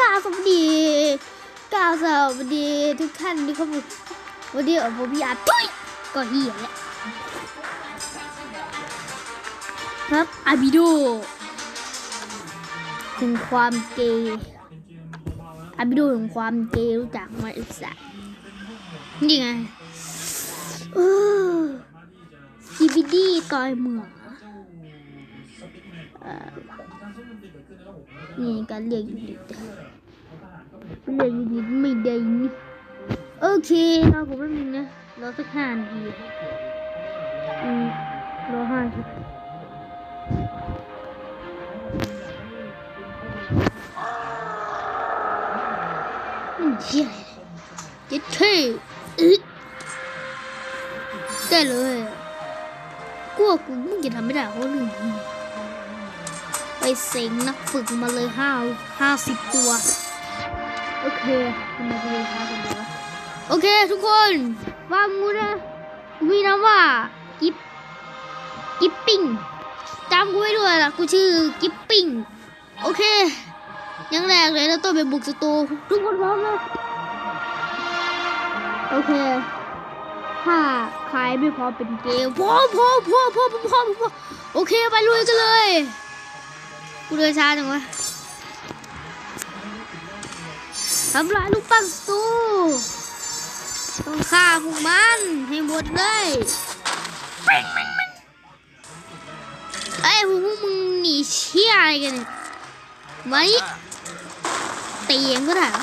กล่าวสวัสดีกล่าวสวัสดีทุกท่านที่เข้ามาวันนี้ผมพี่อาทุยก็เหี้ยแหละครับอาบิโดถึงความเกย์อาบิโดถึงความเกย์รู้จักไหมอุตส่าห์นี่ไงเออซีบีดีต่อยเหมือเอ่อนี่การเรียกยูนิ ตเรียกยูนิตไม่ได้นี่โอเครอผมแป๊บนึงนะรอสักห้านาทีอืมรอห้านาทีอืมเชี่ยอะไรเนี่ยเจ็ดเท่ได้เลยกลัวกูมึงจะทำไม่ได้เพราะเรื่องนี้ไปเซ็งนักฝึกมาเลยห้าห้าสิบตัว โอเคทำไมกูเลยช้าจังเลยวะโอเค ทุกคนว่ามูนะมีนะว่ากิฟกิฟปิ้งจำกูไว้ด้วยล่ะกูชื่อกิฟปิ้งโอเคยังแรกเลยเราต้องไปบุกสตูทุกคนพร้อมไหมโอเค ถ้าใครไม่พร้อมเป็นเกมพร้อมพร้อมพร้อมพร้อมพร้อมพร้อมโอเคไปลุยกันเลย กูเดินช้าจังวะ ทำลายลูกปั้นสตูต้องฆ่าพวกมันให้หมดเลยไอ้ยพวกมึงหนีเชี่ยอะไรกันเนี่ยมานี่ตีเองก็ได้เหรอ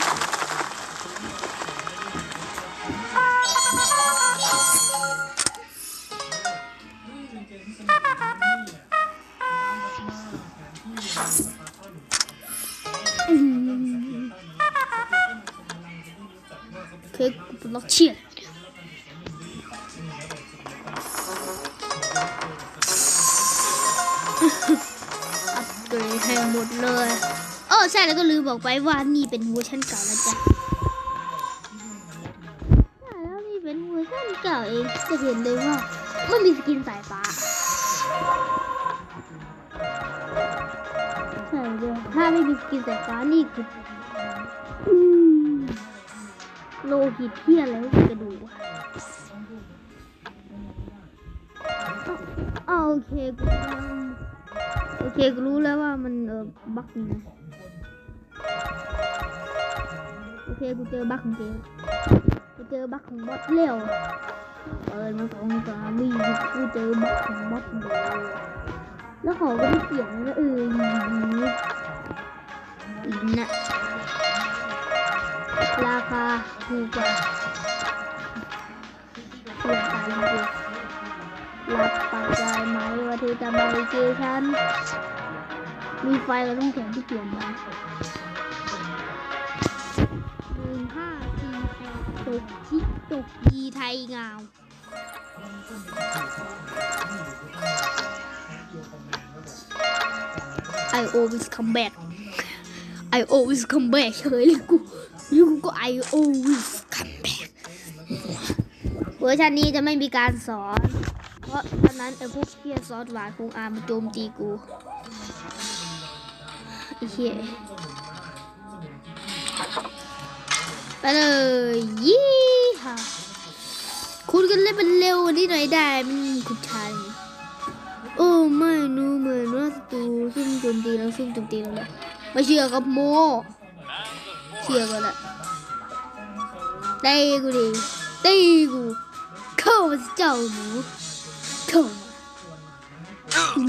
อื เคยกูเป็นล็อกเชียร์อัปเกรดให้หมดเลยเออใช่แล้วก็ลืมบอกไปว่านี่เป็นเวอร์ชันเก่านะจ๊ะใช่แล้วนี่เป็นเวอร์ชันเก่าเองจะเห็นเลยว่าไมันมีสกินสายฟ้าใช่เลยถ้าไม่มีสกินสายฟ้านี่คือ โลหิตเที่ยอะไรไม่กระดูกวะอ้าโอเคกูโอเคกูรู้แล้วว่ามันเออบั๊กนี่นะโอเคกูเจอบั๊กของเกมกูเจอบั๊กของบอสเร็วเปิดมาสองสามวีกูเจอบั๊กของบอสเร็วแล้วเขาก็ไม่เขียนนะเอออย่างนี้อีกนะ ราคาถูกกว่าเพื่อตายจริงๆรับปากได้ไหมว่าเธอจะมาเจอฉัน มีไฟกับต้องแข็งที่เปลี่ยนมาหนึ่งห้าสี่แปดตกชิกตกดีไทยงาว I always come back I always come back เฮ้ยลยกูแล้วกูก็ I always come back เวอร์ชันนี้จะไม่มีการสอน เพราะตอนนั้นไอ้พวกเพี้ยซอสหวานคงอามาโจมตีกูไอ้เหี้ยไปเลยยี่ค่ะคุณกันเล่นเป็นเร็วนี้หน่อยได้มันคุณชายโอ้ไม่รู้เหมือนว่าศัตรูซุ่มโจมตีแล้วซุ่มโจมตีแล้วแหละ ไม่เชื่อกับโมเชื่อกันละได้กูดิได้กูเข้ามาเจ้าหนูเข้ามาอื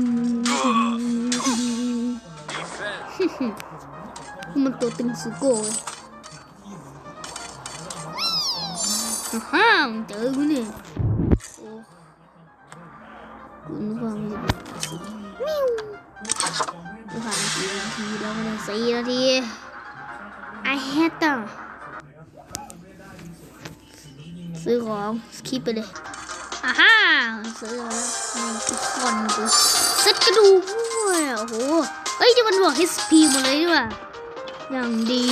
มมันตัวตึงสุโกยอ่าฮ่าเจอกูเนี่ยโอ้กูนึกว่ามันจะเป็นสีมิว ผ่านกี่นาทีแล้วเนี่ยสี่นาทีไอเฮตต์ซื้อของสกิปไปเลยอ่าฮ่าซื้อแล้วนี่ทุกคนกูเซ็ตกระดูกโอ้โหเอ้ยจะมันบอก HP หมดเลยด้ว่าอย่างดี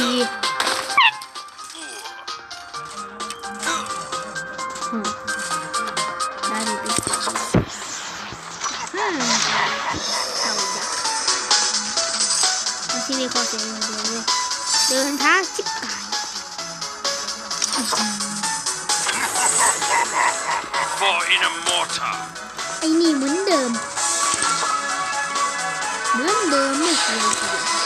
เอาอีกแล้วมาที่นี่ขอเสียงอย่างเดียวเลยเดินช้าชิบกาย For in a mortar. ไอ้นี่เหมือนเดิม เหมือนเดิมไม่เคยเปลี่ยน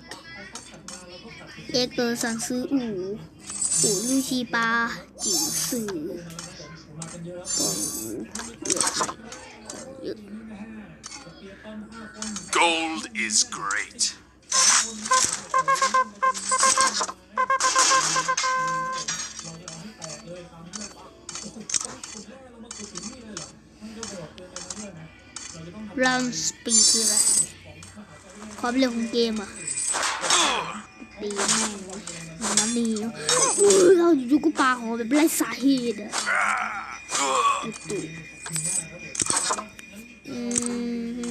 กเอ็กเกอร์สั่งซื้ออูอูลูชีปาจิ๋วสื่อปองอูเยอะเยอะ Gold is great. รันสปีดคืออะไร ความเร็วของเกมอะตีแม่งเลยมันนี่อุ้เราอยู่กูปาของแบบไร้สาเหตุอะตุ๊อืม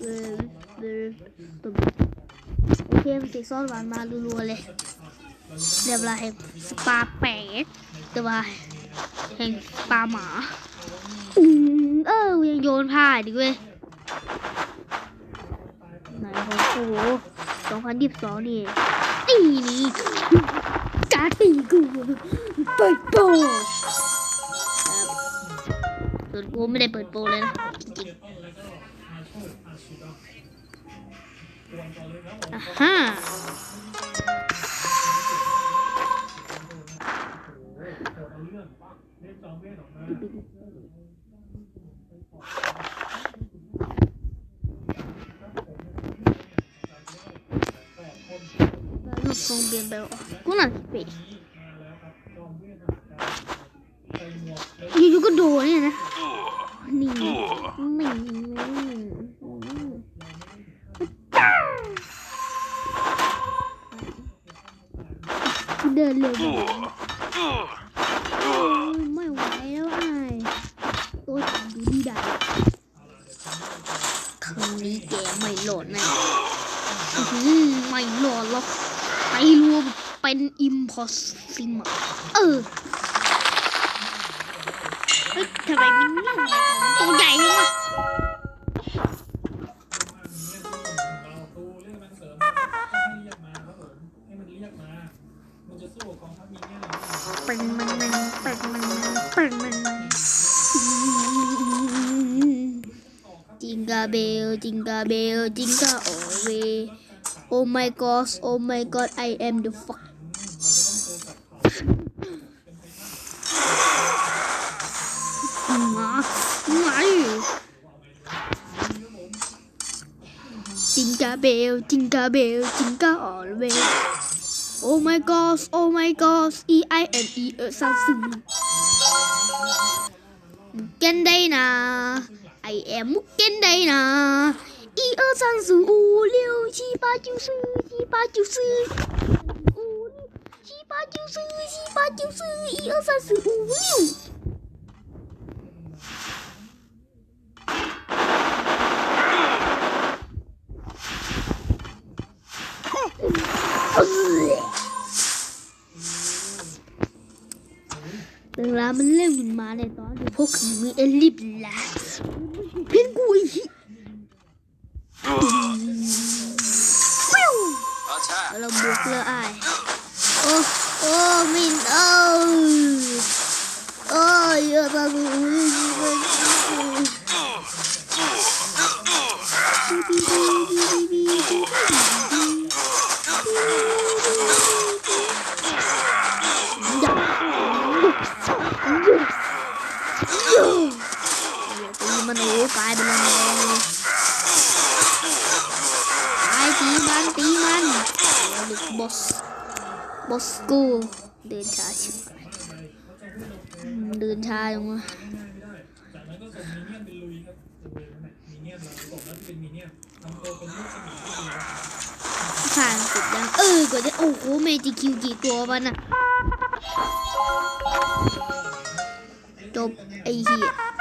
เออเออตุ่มโอเคมันติดซ่อนหวานมารัวๆเลย เรียบร้อยแห่งสปาแปดแต่ว่าแห่งสปาหมาอืมเออยังโยนผ้าดิเว้ยไหนโอ้โหสองพันยี่สิบสองนี่ตีนี่การตีกูเปิดโปรครับส่วกูไม่ได้เปิดโปเลยนะจริงอ่าฮะ ลูกทรงเปลี่ยนไปแล้วกูน่าจะไปอยู่ๆก็โดนเนี่ยนะ นี่ไม่เดินเร็วไม่ไหวแล้วไอ้ตัวฉันดูดีได้ครั้งนี้แกไม่หลอ ดแน่ไม่รอดหรอกไปรวมเป็นอิมพอสซิมเออทำไมมันเงี้าเบลจิงกาโอเว Oh my god Oh my god I am the fuck มาไงจิงกาเบลจิงกาเบลจิงกาออลเว Oh my gosh, oh my gosh, E I N E เออซันซึงมุกเกนไดนะ I am มุกเกนไดนะ 一二三四五六七八九十七八九十五六七八九十七八九十一二三四五六。เวลามันเล่นมันมาในตอนที่พวกมือเอลิบลาเพี้ยนกูอีก เดินช้าชิบหายอืมเดินชาจังวะผ่านสุดยังเออกว่าจะโอ้โหเมจิคิวกี่ตัววะน่ะจบไอ้เหี้ย